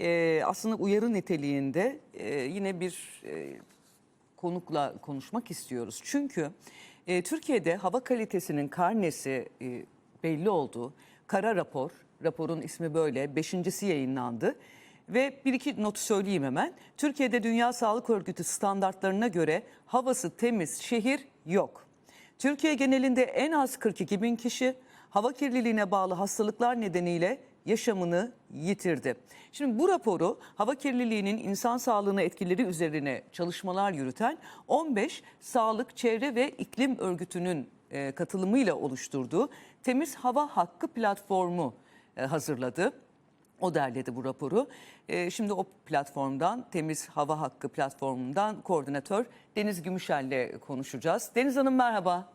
e, aslında uyarı niteliğinde e, yine bir e, konukla konuşmak istiyoruz. Çünkü e, Türkiye'de hava kalitesinin karnesi e, belli oldu. Kara rapor, raporun ismi böyle, beşincisi yayınlandı. Ve bir iki notu söyleyeyim hemen. Türkiye'de Dünya Sağlık Örgütü standartlarına göre havası temiz şehir yok. Türkiye genelinde en az 42 bin kişi hava kirliliğine bağlı hastalıklar nedeniyle yaşamını yitirdi. Şimdi bu raporu hava kirliliğinin insan sağlığına etkileri üzerine çalışmalar yürüten 15 Sağlık, Çevre ve İklim Örgütü'nün e, katılımıyla oluşturduğu Temiz Hava Hakkı platformu e, hazırladı. O derledi bu raporu. E, şimdi o platformdan, Temiz Hava Hakkı platformundan koordinatör Deniz Gümüşel'le konuşacağız. Deniz Hanım merhaba.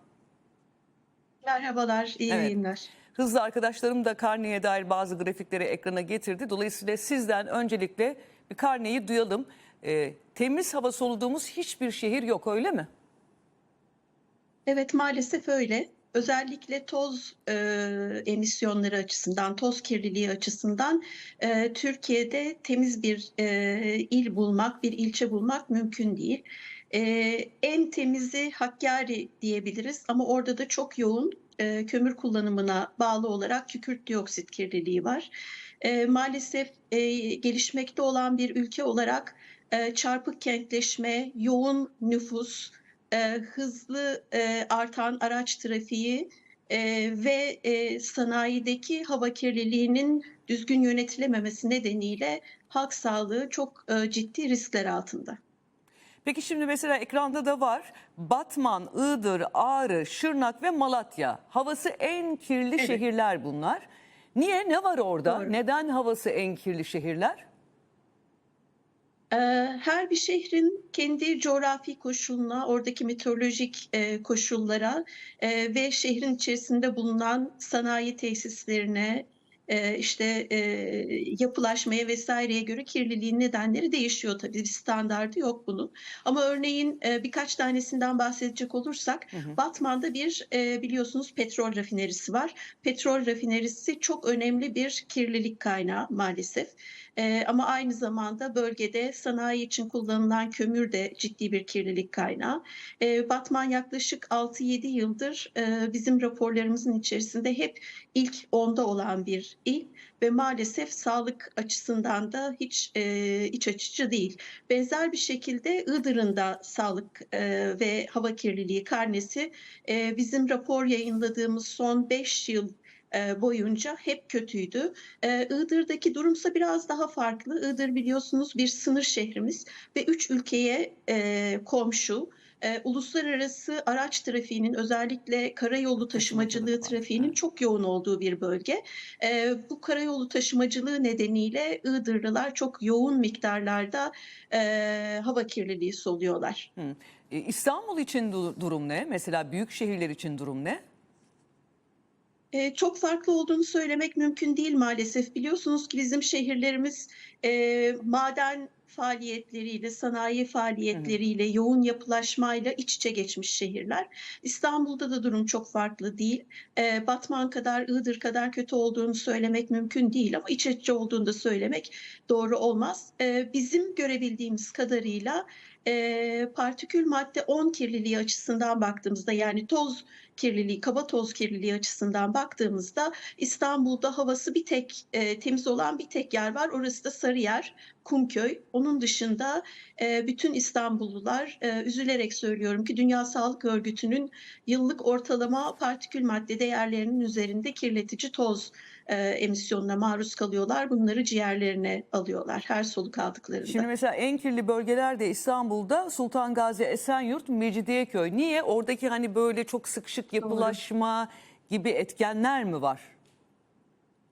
Merhabalar, iyi Evet. yayınlar. Hızlı arkadaşlarım da karneye dair bazı grafikleri ekrana getirdi. Dolayısıyla sizden öncelikle bir karneyi duyalım. E, temiz hava soluduğumuz hiçbir şehir yok öyle mi? Evet, maalesef öyle. Özellikle toz e, emisyonları açısından, toz kirliliği açısından e, Türkiye'de temiz bir e, il bulmak, bir ilçe bulmak mümkün değil. E, en temizi Hakkari diyebiliriz ama orada da çok yoğun e, kömür kullanımına bağlı olarak kükürt dioksit kirliliği var. E, maalesef e, gelişmekte olan bir ülke olarak e, çarpık kentleşme, yoğun nüfus, e, hızlı e, artan araç trafiği e, ve e, sanayideki hava kirliliğinin düzgün yönetilememesi nedeniyle halk sağlığı çok e, ciddi riskler altında. Peki şimdi mesela ekranda da var. Batman, Iğdır, Ağrı, Şırnak ve Malatya. Havası en kirli Evet. şehirler bunlar. Niye? Ne var orada? Doğru. Neden havası en kirli şehirler? Ee, Her bir şehrin kendi coğrafi koşuluna, oradaki meteorolojik e, koşullara e, ve şehrin içerisinde bulunan sanayi tesislerine, işte yapılaşmaya vesaireye göre kirliliğin nedenleri değişiyor tabii. Bir standardı yok bunun. Ama örneğin birkaç tanesinden bahsedecek olursak, Batman'da bir biliyorsunuz petrol rafinerisi var. Petrol rafinerisi çok önemli bir kirlilik kaynağı maalesef. Ee, ama aynı zamanda bölgede sanayi için kullanılan kömür de ciddi bir kirlilik kaynağı. Ee, Batman yaklaşık 6-7 yıldır e, bizim raporlarımızın içerisinde hep ilk onda olan bir il ve maalesef sağlık açısından da hiç e, iç açıcı değil. Benzer bir şekilde Iğdır'ın da sağlık e, ve hava kirliliği karnesi e, bizim rapor yayınladığımız son 5 yıl e, boyunca hep kötüydü. Ee, Iğdır'daki durumsa biraz daha farklı. Iğdır biliyorsunuz bir sınır şehrimiz ve üç ülkeye e, komşu. E, uluslararası araç trafiğinin özellikle karayolu taşımacılığı trafiğinin çok yoğun olduğu bir bölge. E, bu karayolu taşımacılığı nedeniyle Iğdırlılar çok yoğun miktarlarda e, hava kirliliği soluyorlar. Hı. E, İstanbul için du- durum ne? Mesela büyük şehirler için durum ne? Ee, çok farklı olduğunu söylemek mümkün değil maalesef. Biliyorsunuz ki bizim şehirlerimiz e, maden faaliyetleriyle, sanayi faaliyetleriyle, yoğun yapılaşmayla iç içe geçmiş şehirler. İstanbul'da da durum çok farklı değil. Ee, Batman kadar, Iğdır kadar kötü olduğunu söylemek mümkün değil ama iç içe olduğunu da söylemek doğru olmaz. Ee, bizim görebildiğimiz kadarıyla e, partikül madde 10 kirliliği açısından baktığımızda yani toz kirliliği, kaba toz kirliliği açısından baktığımızda İstanbul'da havası bir tek e, temiz olan bir tek yer var. Orası da Sarıyer, Kumköy. Onun dışında e, bütün İstanbullular e, üzülerek söylüyorum ki Dünya Sağlık Örgütü'nün yıllık ortalama partikül madde değerlerinin üzerinde kirletici toz e, emisyonuna maruz kalıyorlar. Bunları ciğerlerine alıyorlar her soluk aldıklarında. Şimdi mesela en kirli bölgeler de İstanbul'da Sultan Gazi, Esenyurt, Mecidiyeköy. Niye? Oradaki hani böyle çok sıkışık yapılaşma gibi etkenler mi var?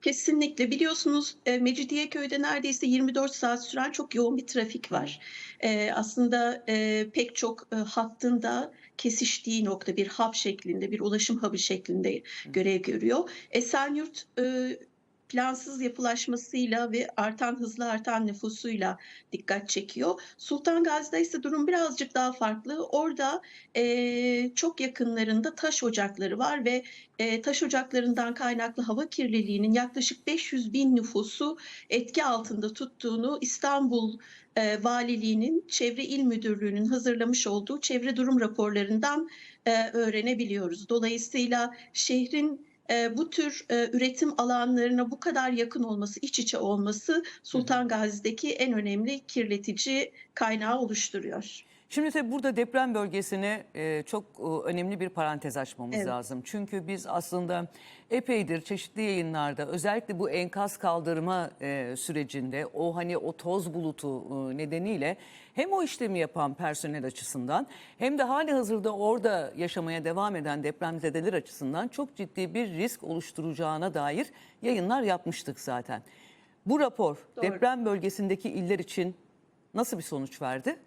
Kesinlikle biliyorsunuz e, Mecidiyeköy'de neredeyse 24 saat süren çok yoğun bir trafik var. E, aslında e, pek çok e, hattın da kesiştiği nokta bir hub şeklinde, bir ulaşım hub'ı şeklinde görev görüyor. Esenyurt plansız yapılaşmasıyla ve artan hızlı artan nüfusuyla dikkat çekiyor. Sultan Gazi'de ise durum birazcık daha farklı. Orada e, çok yakınlarında taş ocakları var ve e, taş ocaklarından kaynaklı hava kirliliğinin yaklaşık 500 bin nüfusu etki altında tuttuğunu İstanbul e, Valiliğinin Çevre İl Müdürlüğü'nün hazırlamış olduğu çevre durum raporlarından e, öğrenebiliyoruz. Dolayısıyla şehrin e, bu tür e, üretim alanlarına bu kadar yakın olması, iç içe olması Sultan Gazi'deki en önemli kirletici kaynağı oluşturuyor. Şimdi tabii burada deprem bölgesine e, çok e, önemli bir parantez açmamız Evet. lazım. Çünkü biz aslında epeydir çeşitli yayınlarda özellikle bu enkaz kaldırma e, sürecinde o hani o toz bulutu e, nedeniyle hem o işlemi yapan personel açısından hem de hali hazırda orada yaşamaya devam eden depremzedeler açısından çok ciddi bir risk oluşturacağına dair yayınlar yapmıştık zaten. Bu rapor Doğru. deprem bölgesindeki iller için nasıl bir sonuç verdi?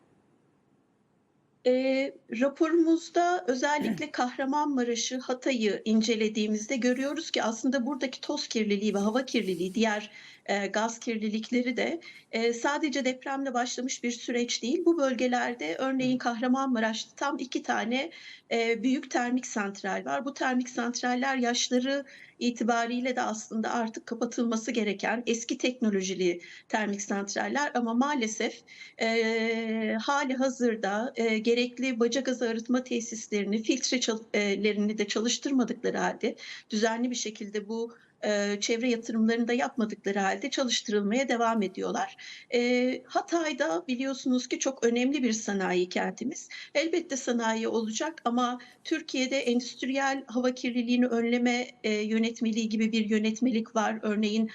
E, raporumuzda özellikle Kahramanmaraş'ı, Hatay'ı incelediğimizde görüyoruz ki aslında buradaki toz kirliliği ve hava kirliliği, diğer e, gaz kirlilikleri de e, sadece depremle başlamış bir süreç değil. Bu bölgelerde örneğin Kahramanmaraş'ta tam iki tane e, büyük termik santral var. Bu termik santraller yaşları itibariyle de aslında artık kapatılması gereken eski teknolojili termik santraller ama maalesef e, hali hazırda e, gerekli baca gazı arıtma tesislerini, filtrelerini de çalıştırmadıkları halde düzenli bir şekilde bu çevre yatırımlarını da yapmadıkları halde çalıştırılmaya devam ediyorlar. Hatay'da biliyorsunuz ki çok önemli bir sanayi kentimiz. Elbette sanayi olacak ama Türkiye'de endüstriyel hava kirliliğini önleme yönetmeliği gibi bir yönetmelik var. Örneğin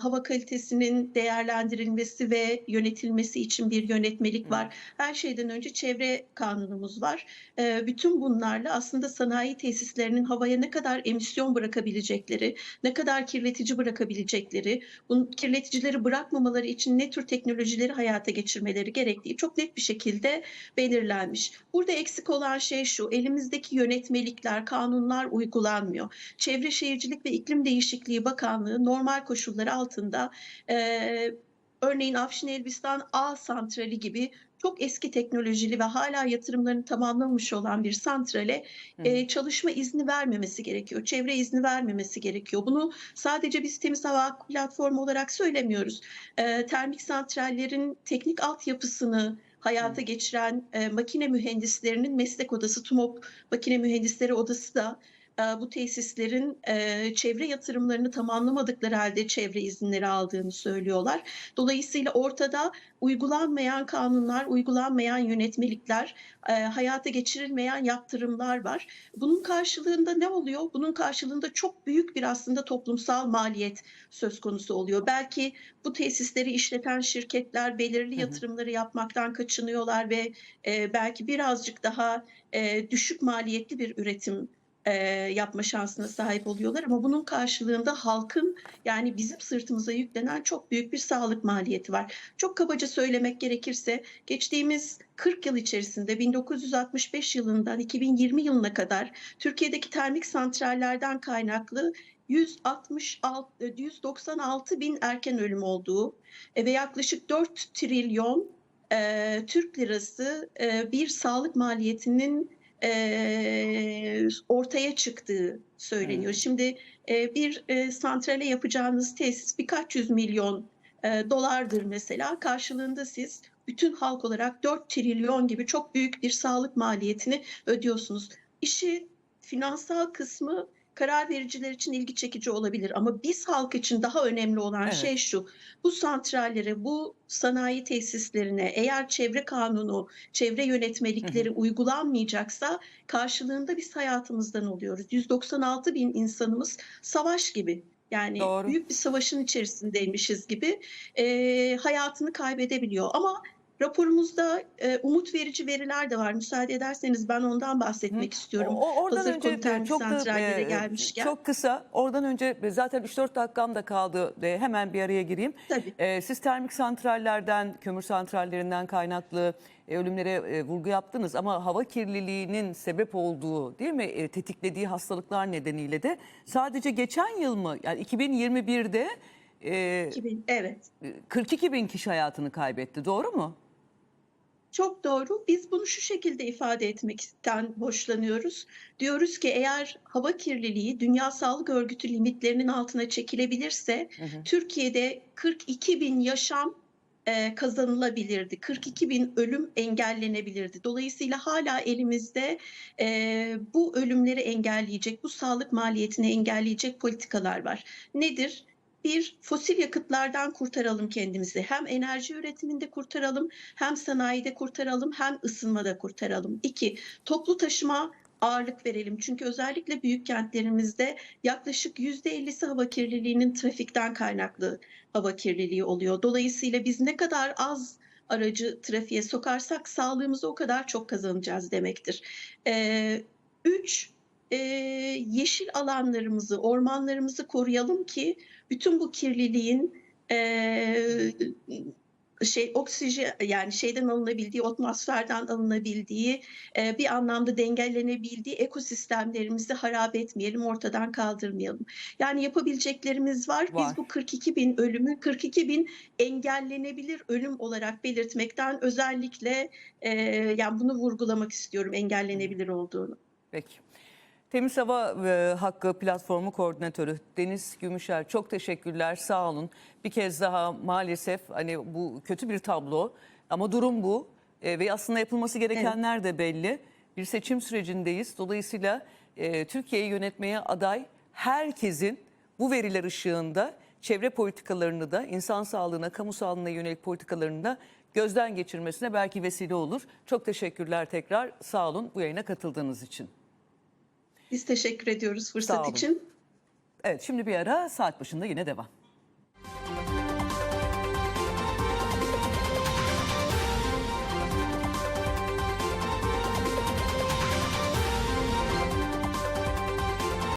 hava kalitesinin değerlendirilmesi ve yönetilmesi için bir yönetmelik var. Her şeyden önce çevre kanunumuz var. Bütün bunlarla aslında sanayi tesislerinin havaya ne kadar emisyon bırakabilecekleri, ne kadar kirletici bırakabilecekleri, bu kirleticileri bırakmamaları için ne tür teknolojileri hayata geçirmeleri gerektiği çok net bir şekilde belirlenmiş. Burada eksik olan şey şu, elimizdeki yönetmelikler, kanunlar uygulanmıyor. Çevre Şehircilik ve İklim Değişikliği Bakanlığı normal koşulları altında e, örneğin Afşin Elbistan A santrali gibi çok eski teknolojili ve hala yatırımlarını tamamlamış olan bir santrale e, çalışma izni vermemesi gerekiyor. Çevre izni vermemesi gerekiyor. Bunu sadece biz Temiz Hava Platformu olarak söylemiyoruz. E, termik santrallerin teknik altyapısını hayata geçiren e, makine mühendislerinin meslek odası, TUMOP Makine Mühendisleri Odası da bu tesislerin e, çevre yatırımlarını tamamlamadıkları halde çevre izinleri aldığını söylüyorlar. Dolayısıyla ortada uygulanmayan kanunlar, uygulanmayan yönetmelikler, e, hayata geçirilmeyen yaptırımlar var. Bunun karşılığında ne oluyor? Bunun karşılığında çok büyük bir aslında toplumsal maliyet söz konusu oluyor. Belki bu tesisleri işleten şirketler belirli yatırımları yapmaktan kaçınıyorlar ve e, belki birazcık daha e, düşük maliyetli bir üretim e, yapma şansına sahip oluyorlar ama bunun karşılığında halkın yani bizim sırtımıza yüklenen çok büyük bir sağlık maliyeti var. Çok kabaca söylemek gerekirse geçtiğimiz 40 yıl içerisinde 1965 yılından 2020 yılına kadar Türkiye'deki termik santrallerden kaynaklı 166, 196 bin erken ölüm olduğu e, ve yaklaşık 4 trilyon e, Türk lirası e, bir sağlık maliyetinin e, ortaya çıktığı söyleniyor. Hmm. Şimdi e, bir e, santrale yapacağınız tesis birkaç yüz milyon e, dolardır mesela. Karşılığında siz bütün halk olarak 4 trilyon gibi çok büyük bir sağlık maliyetini ödüyorsunuz. İşi finansal kısmı karar vericiler için ilgi çekici olabilir ama biz halk için daha önemli olan Evet. şey şu. Bu santrallere, bu sanayi tesislerine eğer çevre kanunu, çevre yönetmelikleri uygulanmayacaksa karşılığında biz hayatımızdan oluyoruz. 196 bin insanımız savaş gibi yani Doğru. büyük bir savaşın içerisindeymişiz gibi e, hayatını kaybedebiliyor. Ama Raporumuzda e, umut verici veriler de var. Müsaade ederseniz ben ondan bahsetmek istiyorum. O- oradan Hazır önce çok santrallere e, gelmişken. çok kısa oradan önce zaten 3-4 dakikam da kaldı. E, hemen bir araya gireyim. Tabii. E, siz termik santrallerden, kömür santrallerinden kaynaklı e, ölümlere e, vurgu yaptınız ama hava kirliliğinin sebep olduğu değil mi e, tetiklediği hastalıklar nedeniyle de sadece geçen yıl mı yani 2021'de e, 2000, evet. 42 bin kişi hayatını kaybetti doğru mu? Çok doğru. Biz bunu şu şekilde ifade etmekten hoşlanıyoruz. Diyoruz ki eğer hava kirliliği Dünya Sağlık Örgütü limitlerinin altına çekilebilirse Türkiye'de 42 bin yaşam e, kazanılabilirdi. 42 bin ölüm engellenebilirdi. Dolayısıyla hala elimizde e, bu ölümleri engelleyecek, bu sağlık maliyetini engelleyecek politikalar var. Nedir? Bir, fosil yakıtlardan kurtaralım kendimizi. Hem enerji üretiminde kurtaralım, hem sanayide kurtaralım, hem ısınmada kurtaralım. İki, toplu taşıma ağırlık verelim. Çünkü özellikle büyük kentlerimizde yaklaşık %50'si hava kirliliğinin trafikten kaynaklı hava kirliliği oluyor. Dolayısıyla biz ne kadar az aracı trafiğe sokarsak sağlığımıza o kadar çok kazanacağız demektir. Ee, üç, e, yeşil alanlarımızı, ormanlarımızı koruyalım ki bütün bu kirliliğin e, şey oksijen yani şeyden alınabildiği, atmosferden alınabildiği, e, bir anlamda dengelenebildiği ekosistemlerimizi harap etmeyelim, ortadan kaldırmayalım. Yani yapabileceklerimiz var. Var. Biz bu 42 bin ölümü 42 bin engellenebilir ölüm olarak belirtmekten özellikle e, yani bunu vurgulamak istiyorum engellenebilir olduğunu. Peki. Temiz Hava e, Hakkı Platformu Koordinatörü Deniz Gümüşer çok teşekkürler sağ olun. Bir kez daha maalesef hani bu kötü bir tablo ama durum bu E, ve aslında yapılması gerekenler de belli. Bir seçim sürecindeyiz. Dolayısıyla e, Türkiye'yi yönetmeye aday herkesin bu veriler ışığında çevre politikalarını da insan sağlığına, kamu sağlığına yönelik politikalarını da gözden geçirmesine belki vesile olur. Çok teşekkürler tekrar sağ olun bu yayına katıldığınız için. Biz teşekkür ediyoruz Sağ fırsat olun. için. Evet şimdi bir ara saat başında yine devam.